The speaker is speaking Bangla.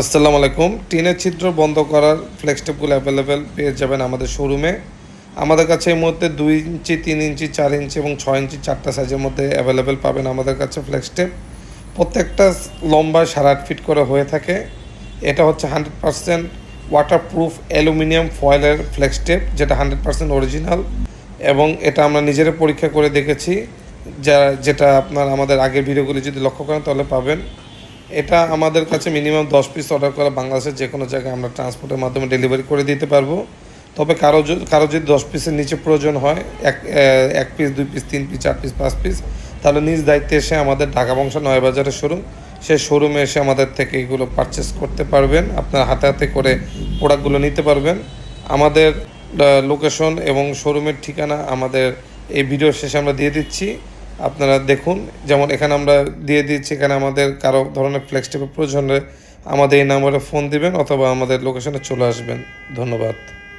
আসসালামু আলাইকুম। টিনের ছিদ্র বন্ধ করার ফ্লেক্স টেপগুলো অ্যাভেলেবেল পেয়ে যাবেন আমাদের শোরুমে। আমাদের কাছে এই মুহূর্তে দুই ইঞ্চি, তিন ইঞ্চি, চার ইঞ্চি এবং ছয় ইঞ্চি চারটা সাইজের মধ্যে অ্যাভেলেবেল পাবেন আমাদের কাছে ফ্লেক্স টেপ প্রত্যেকটা লম্বা সাড়ে আট ফিট করে হয়ে থাকে। এটা হচ্ছে হান্ড্রেড পার্সেন্ট ওয়াটারপ্রুফ অ্যালুমিনিয়াম ফয়েলের ফ্লেক্স টেপ যেটা হান্ড্রেড পার্সেন্ট অরিজিনাল। এবং এটা আমরা নিজেরা পরীক্ষা করে দেখেছি। যা, যেটা আপনার আমাদের আগের ভিডিওগুলি যদি লক্ষ্য করেন তাহলে পাবেন। এটা আমাদের কাছে মিনিমাম দশ পিস অর্ডার করা বাংলাদেশের যে কোনো জায়গায় আমরা ট্রান্সপোর্টের মাধ্যমে ডেলিভারি করে দিতে পারব। তবে কারও কারও যদি দশ পিসের নিচে প্রয়োজন হয়, এক এক পিস দুই পিস তিন পিস চার পিস পাঁচ পিস তাহলে নিজ দায়িত্বে এসে আমাদের ঢাকা বংশ নয় বাজারের শোরুম সেই শোরুমে এসে আমাদের থেকে এগুলো পারচেস করতে পারবেন। আপনার হাতে হাতে করে প্রোডাক্টগুলো নিতে পারবেন। আমাদের লোকেশন এবং শোরুমের ঠিকানা আমাদের এই ভিডিও শেষে আমরা দিয়ে দিচ্ছি। আপনারা দেখুন, যেমন এখানে আমরা দিয়ে দিচ্ছি, এখানে আমাদের কারও ধরনের ফ্লেক্স টেপের প্রয়োজন আমাদের এই নাম্বারে ফোন দিবেন অথবা আমাদের লোকেশনে চলে আসবেন। ধন্যবাদ।